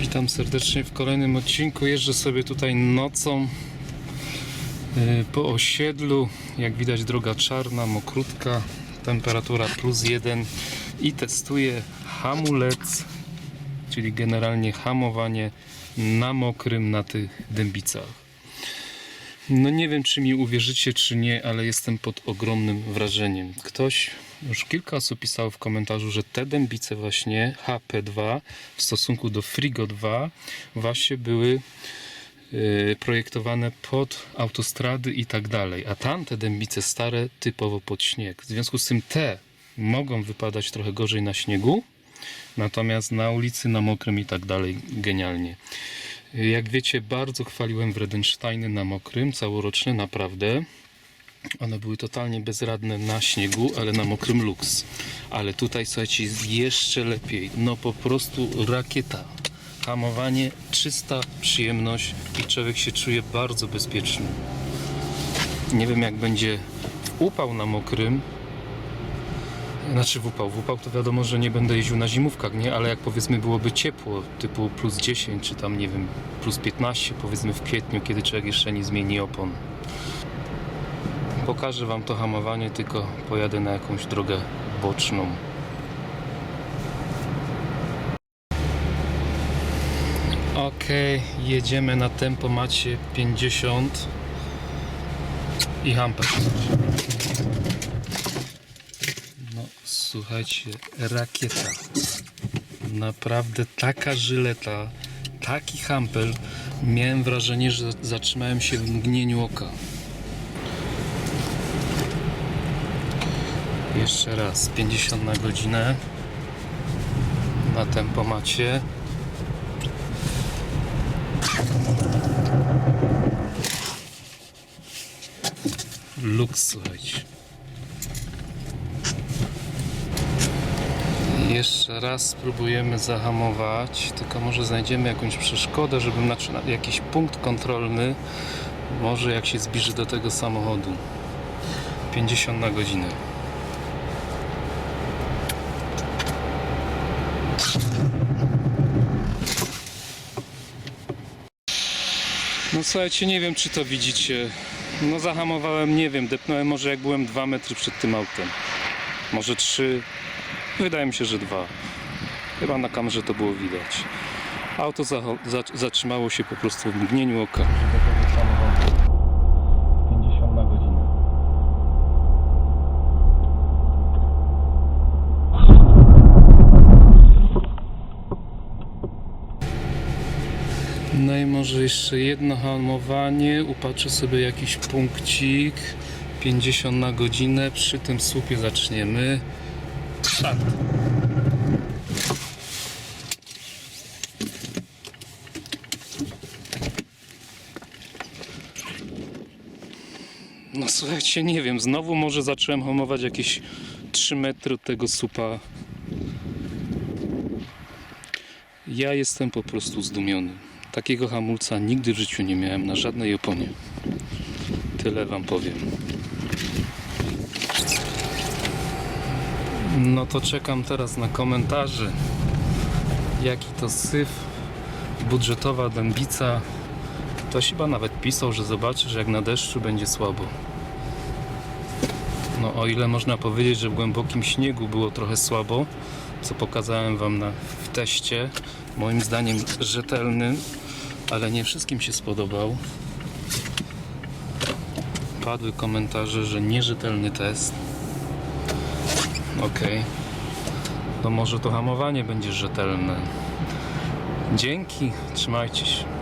Witam serdecznie w kolejnym odcinku. Jeżdżę sobie tutaj nocą yy, po osiedlu. Jak widać droga czarna, mokrutka, temperatura plus jeden i testuję hamulec, czyli generalnie hamowanie na mokrym na tych dębicach. No nie wiem, czy mi uwierzycie, czy nie, ale jestem pod ogromnym wrażeniem. Ktoś, już kilka osób pisało w komentarzu, że te dębice właśnie HP2 w stosunku do Frigo 2 właśnie były y, projektowane pod autostrady i tak dalej, a tamte dębice stare typowo pod śnieg. W związku z tym te mogą wypadać trochę gorzej na śniegu, natomiast na ulicy, na mokrym i tak dalej genialnie. Jak wiecie, bardzo chwaliłem Wredensteiny na mokrym, całoroczne, naprawdę. One były totalnie bezradne na śniegu, ale na mokrym luks. Ale tutaj, słuchajcie, jeszcze lepiej. No po prostu rakieta. Hamowanie, czysta przyjemność i człowiek się czuje bardzo bezpieczny. Nie wiem, jak będzie upał na mokrym, znaczy w upał. W upał to wiadomo, że nie będę jeździł na zimówkach, nie? Ale jak powiedzmy byłoby ciepło, typu plus 10, czy tam nie wiem, plus 15, powiedzmy w kwietniu, kiedy człowiek jeszcze nie zmieni opon. Pokażę Wam to hamowanie, tylko pojadę na jakąś drogę boczną. Ok, jedziemy na tempomacie 50 i hamper. No, słuchajcie, rakieta. Naprawdę taka żyleta, taki hampel. Miałem wrażenie, że zatrzymałem się w mgnieniu oka. Jeszcze raz, 50 na godzinę na tempomacie. Luks, słuchajcie. Jeszcze raz spróbujemy zahamować, tylko może znajdziemy jakąś przeszkodę, żebym znaczy na- jakiś punkt kontrolny, może jak się zbliży do tego samochodu. 50 na godzinę. No słuchajcie, nie wiem czy to widzicie. No zahamowałem, nie wiem, depnąłem może jak byłem 2 metry przed tym autem. Może 3, Wydaje mi się, że dwa. Chyba na kamerze to było widać. Auto za- zatrzymało się po prostu w mgnieniu oka. No i może jeszcze jedno hamowanie. Upatrzę sobie jakiś punkcik. 50 na godzinę. Przy tym słupie zaczniemy. No słuchajcie, nie wiem, znowu może zacząłem hamować jakieś 3 metry od tego supa. Ja jestem po prostu zdumiony. Takiego hamulca nigdy w życiu nie miałem na żadnej oponie. Tyle wam powiem. No to czekam teraz na komentarze. Jaki to syf, budżetowa dębica. Ktoś chyba nawet pisał, że zobaczy, że jak na deszczu będzie słabo. No o ile można powiedzieć, że w głębokim śniegu było trochę słabo, co pokazałem wam na, w teście, moim zdaniem rzetelnym, ale nie wszystkim się spodobał. Padły komentarze, że nierzetelny test. Okej. To może to hamowanie będzie rzetelne. Dzięki, trzymajcie się.